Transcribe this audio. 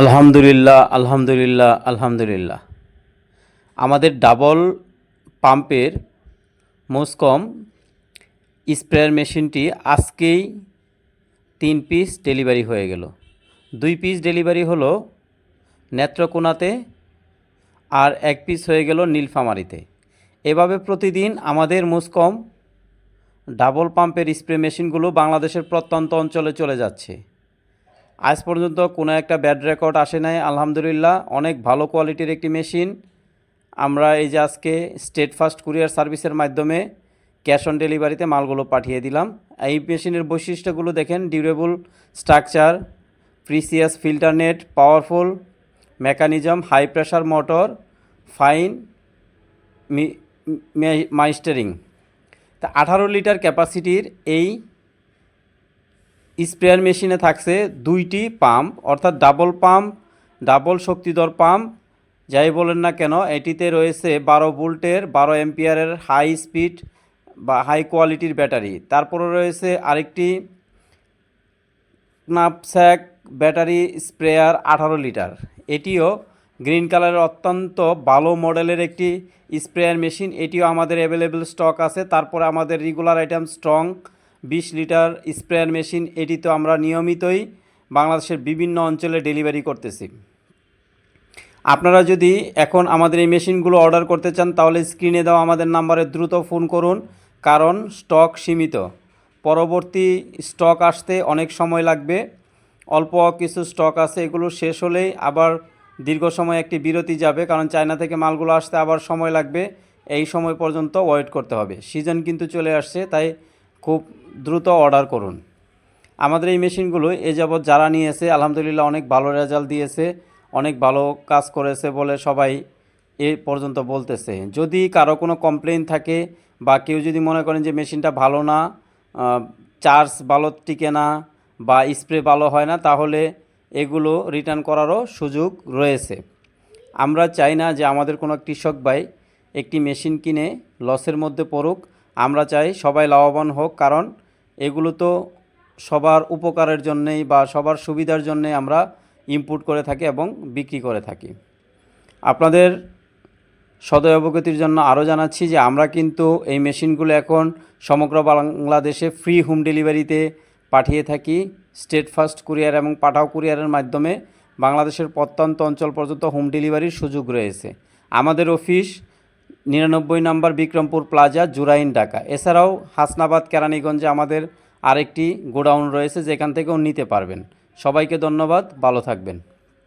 আলহামদুলিল্লাহ আলহামদুলিল্লাহ আলহামদুলিল্লাহ। আমাদের ডাবল পাম্পের মোসকম স্প্রেয়ার মেশিনটি আজকেই তিন পিস ডেলিভারি হয়ে গেল। দুই পিস ডেলিভারি হলো নেত্রকোনাতে আর এক পিস হয়ে গেল নীলফামারিতে। এভাবে প্রতিদিন আমাদের মোসকম ডাবল পাম্পের স্প্রে মেশিনগুলো বাংলাদেশের প্রত্যন্ত অঞ্চলে চলে যাচ্ছে। আজ পর্যন্ত কোনো একটা ব্যাড রেকর্ড আসে নাই, আলহামদুলিল্লাহ। অনেক ভালো কোয়ালিটির একটি মেশিন আমরা এই যে আজকে স্টেট ফাস্ট কুরিয়ার সার্ভিসের মাধ্যমে ক্যাশ অন ডেলিভারিতে মালগুলো পাঠিয়ে দিলাম। এই মেশিনের বৈশিষ্ট্যগুলো দেখেন durable structure precious filter net powerful mechanism high pressure motor fine mistering তা আঠারো লিটার ক্যাপাসিটির এই স্প্রেয়ার মেশিনে থাকছে দুইটি পাম্প, অর্থাৎ ডাবল পাম্প, ডাবল শক্তিধর পাম্প। যাই বলেন না কেন, এটিতে রয়েছে বারো ভোল্টের, বারো এম্পিয়ারের হাই স্পিড বা হাই কোয়ালিটির ব্যাটারি। তারপরে রয়েছে আরেকটি স্ন্যাপস্যাক ব্যাটারি স্প্রেয়ার আঠারো লিটার। এটিও গ্রিন কালারের অত্যন্ত ভালো মডেলের একটি স্প্রেয়ার মেশিন। এটিও আমাদের অ্যাভেলেবেল স্টক আছে। তারপরে আমাদের রেগুলার আইটেম স্ট্রং বিশ লিটার স্প্রেয়ার মেশিন, এটি তো আমরা নিয়মিতই বাংলাদেশের বিভিন্ন অঞ্চলে ডেলিভারি করতেছি। আপনারা যদি এখন আমাদের এই মেশিনগুলো অর্ডার করতে চান, তাহলে স্ক্রিনে দেওয়া আমাদের নাম্বারে দ্রুত ফোন করুন, কারণ স্টক সীমিত। পরবর্তী স্টক আসতে অনেক সময় লাগবে। অল্প কিছু স্টক আছে, এগুলো শেষ হলেই আবার দীর্ঘ সময় একটি বিরতি যাবে, কারণ চায়না থেকে মালগুলো আসতে আবার সময় লাগবে। এই সময় পর্যন্ত ওয়েট করতে হবে। সিজন কিন্তু চলে আসছে, তাই খুব দ্রুত অর্ডার করুন। আমাদের এই মেশিনগুলো এ যাবৎ যারা নিয়েছে, আলহামদুলিল্লাহ অনেক ভালো রেজাল্ট দিয়েছে, অনেক ভালো কাজ করেছে বলে সবাই এ পর্যন্ত বলতেছে। যদি কারও কোনো কমপ্লেন থাকে বা কেউ যদি মনে করেন যে মেশিনটা ভালো না চার্জ ভালো টিকে না বা স্প্রে ভালো হয় না, তাহলে এগুলো রিটার্ন করারও সুযোগ রয়েছে। আমরা চাই না যে আমাদের কোনো কৃষক ভাই একটি মেশিন কিনে লসের মধ্যে পড়ুক আমরা চাই সবাই লাভবান হোক, কারণ এগুলো তো সবার উপকারের জন্যেই বা সবার সুবিধার জন্যে আমরা ইম্পোর্ট করে থাকি এবং বিক্রি করে থাকি। আপনাদের সদয় অবগতির জন্য আরও জানাচ্ছি যে আমরা কিন্তু এই মেশিনগুলো এখন সমগ্র বাংলাদেশে ফ্রি হোম ডেলিভারিতে পাঠিয়ে থাকি স্টেট ফার্স্ট কুরিয়ার এবং পাঠাও কুরিয়ারের মাধ্যমে। বাংলাদেশের প্রত্যন্ত অঞ্চল পর্যন্ত হোম ডেলিভারির সুযোগ রয়েছে। আমাদের অফিস নিরানব্বই নম্বর বিক্রমপুর প্লাজা, জুরাইন, ঢাকা। এছাড়াও হাসনাবাদ, কেরানীগঞ্জে আমাদের আরেকটি গোডাউন রয়েছে, যেখান থেকেও নিতে পারবেন। সবাইকে ধন্যবাদ, ভালো থাকবেন।